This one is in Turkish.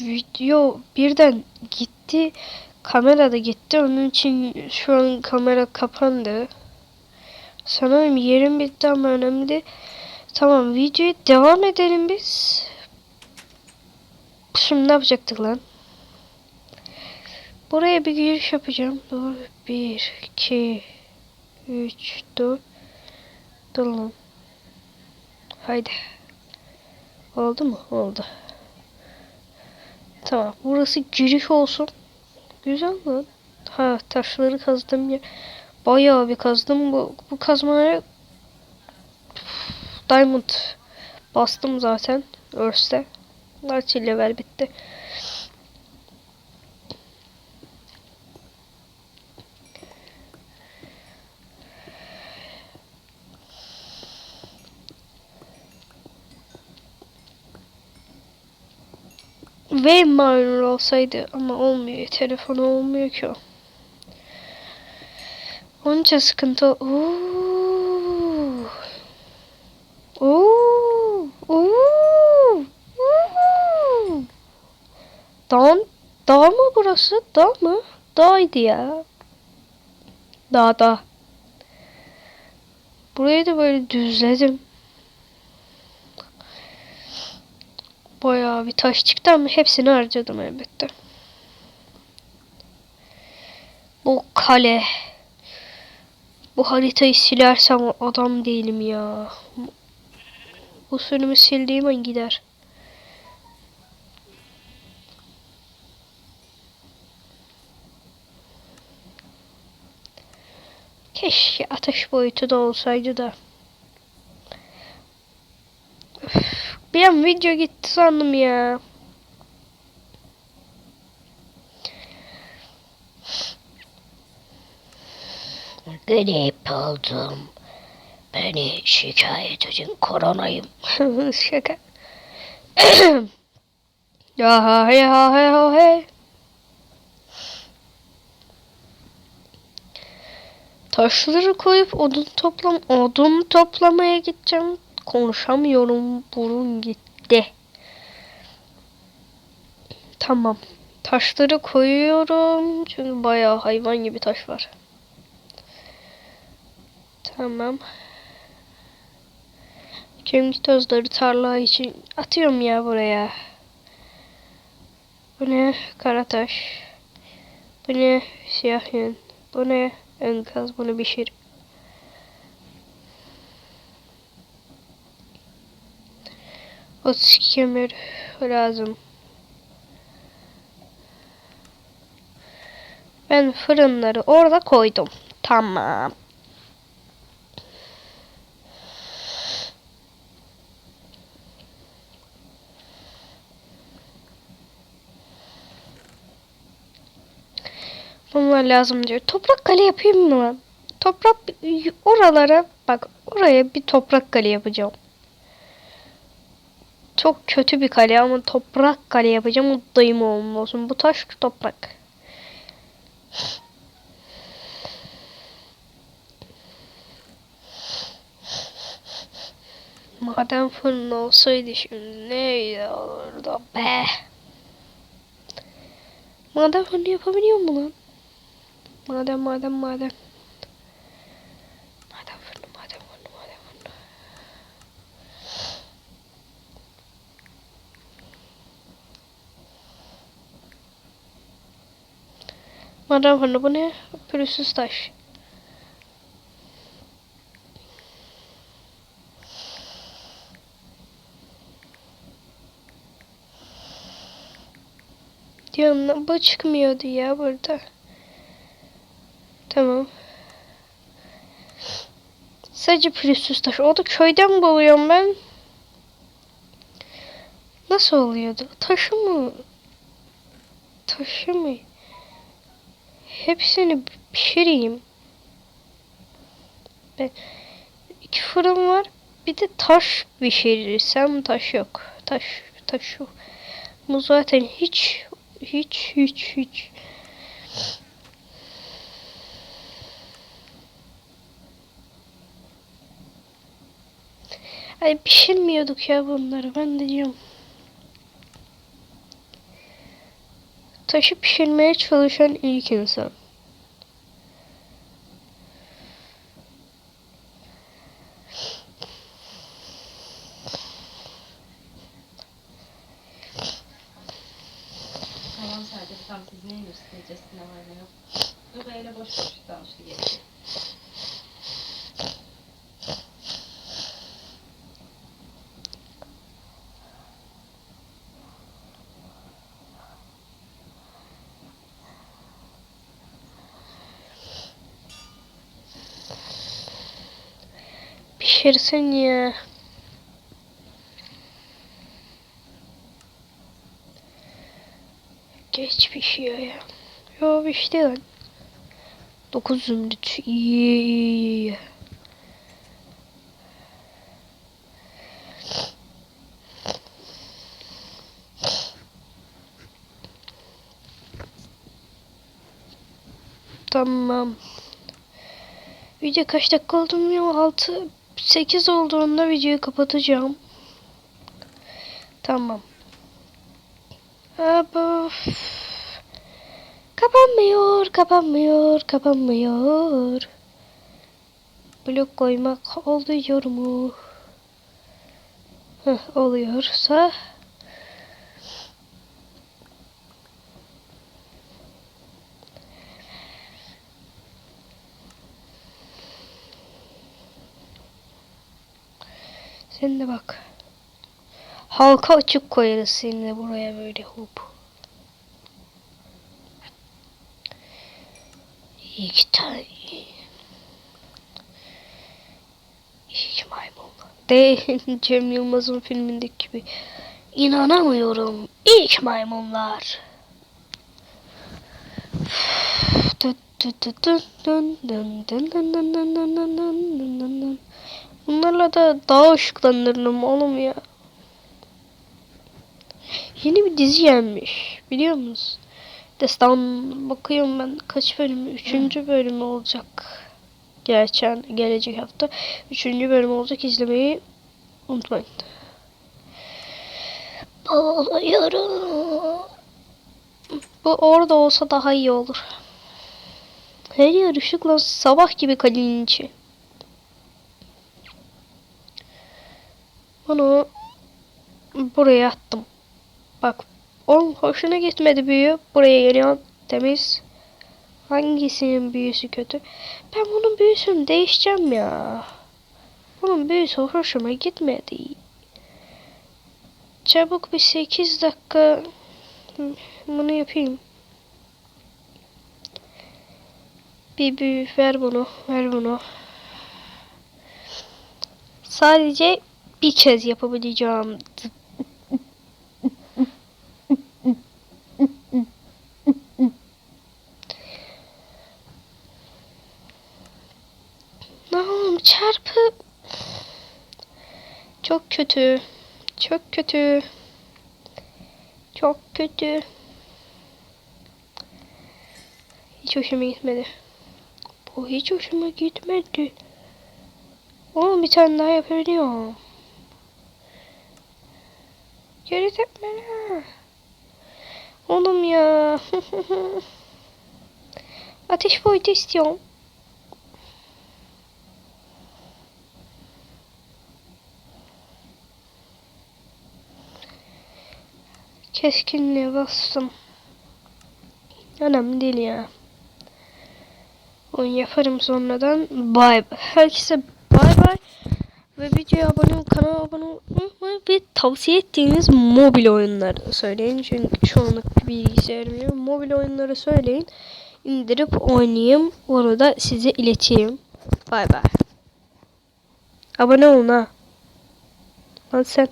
video birden gitti. Kamera da gitti. Onun için şu an kamera kapandı. Sanırım yerim bitti ama önemli. Tamam videoya devam edelim biz. Şimdi ne yapacaktık lan? Buraya bir giriş yapacağım. Dur. 1, 2, 3, 4. Dur lan. Haydi. Oldu mu? Oldu. Tamam. Burası giriş olsun. Güzel lan. Ha taşları kazdım ya. Bayağı bir kazdım. Bu, bu kazmaları Diamond bastım zaten. Örste. Kaç level bitti. Ve miner olsaydı ama olmuyor. Telefonu olmuyor ki o. Onca sıkıntı. Oo. Oo. Oo. Oo. Dağ, dağ mı burası? Dağ mı? Dağydı ya. Dağ dağ. Burayı da böyle düzledim. Bayağı bir taş çıktı ama hepsini harcadım elbette. Bu kale. Bu haritayı silersem adam değilim ya. Bu sürümü sildiğim an gider. Keşke ateş boyutu da olsaydı da. Bir an video gitti sandım ya. Grip oldum. Beni şikayet edin koronayım. Şaka. ya ha he ha he ha he. Taşları koyup odun toplam odun toplamaya gideceğim. Konuşamıyorum. Burun gitti. Tamam. Taşları koyuyorum. Çünkü bayağı hayvan gibi taş var. Tamam. Kemik tozları tarla için atıyorum ya buraya. Bu ne? Karataş. Bu ne? Siyah yün. Bu ne? Enkaz. Bunu pişir. Otuz kömür lazım. Ben fırınları orada koydum. Tamam. Bunlar lazım diyor. Toprak kale yapayım mı? Toprak oralara bak oraya bir toprak kale yapacağım. Çok kötü bir kale ama toprak kale yapacağım. O dayım olsun. Bu taş toprak. Maden fırını olsaydı şimdi neydi olurdu be. Maden fırını yapabiliyor mu lan? Maden maden maden. Maden fırını maden fırını maden fırını. Maden fırını bu ne? Pürüzsüz taş. Diyorum bu çıkmıyordu ya burada. Tamam. Sadece pürüzsüz taş. O da köyden buluyorum ben. Nasıl oluyordu? Taşı mı? Taşı mı? Hepsini pişireyim. Ben iki fırın var. Bir de taş pişirirsem taş yok. Taş taş yok. Bu zaten hiç hiç hiç hiç Ay pişirmiyorduk ya bunları ben de diyorum. Taşı pişirmeye çalışan ilk insan. Tamam sadece tam siz neyin üstüneceğiz ne var. Dur böyle boş boş danıştı geçti. Pişirsin ya. Geç pişiyor ya. Yo pişti lan. 9 zümrüt. İyi iyi iyi. Tamam. Video kaç dakika oldu bilmiyorum. 6 8 olduğunda videoyu kapatacağım. Tamam. Abo. Kapanmıyor, kapanmıyor, kapanmıyor. Blok koymak oluyor mu? Heh, oluyorsa Sen de bak. Halka açık koyarız seni de buraya böyle hop. İki tane. İki maymun. Değil Cem Yılmaz'ın filmindeki gibi. İnanamıyorum. İlk maymunlar. Bunlarla da daha ışıklandırırım oğlum ya. Yeni bir dizi gelmiş. Biliyor musun? Destan bakıyorum ben kaç bölümü? Üçüncü bölümü olacak. Gerçekten gelecek hafta. Üçüncü bölüm olacak. izlemeyi unutmayın. Bağlıyorum. Bu orada olsa daha iyi olur. Her yer ışıkla sabah gibi kalenin içi. Bunu buraya attım. Bak onun hoşuna gitmedi büyü. Buraya geliyor temiz. Hangisinin büyüsü kötü? Ben bunun büyüsünü değişeceğim ya. Bunun büyüsü hoşuma gitmedi. Çabuk bir 8 dakika bunu yapayım. Bir büyü ver bunu, ver bunu. Sadece bir kez yapabileceğim. Lan çarpı. Çok kötü. Çok kötü. Çok kötü. Hiç hoşuma gitmedi. Bu hiç hoşuma gitmedi. Oğlum bir tane daha yapabiliyorum. Geri tepmene. Oğlum ya. Ateş boyutu istiyorum. Keskinliğe bastım. Önemli değil ya. Onu yaparım sonradan. Bay bay. Herkese bay bay. Ve videoya abone ol, kanala abone olmayı ve tavsiye ettiğiniz mobil oyunları söyleyin. Çünkü şu anlık bilgisayarım yok. Mobil oyunları söyleyin. İndirip oynayayım. Orada size ileteyim. Bay bay. Abone olun ha. Lan sen.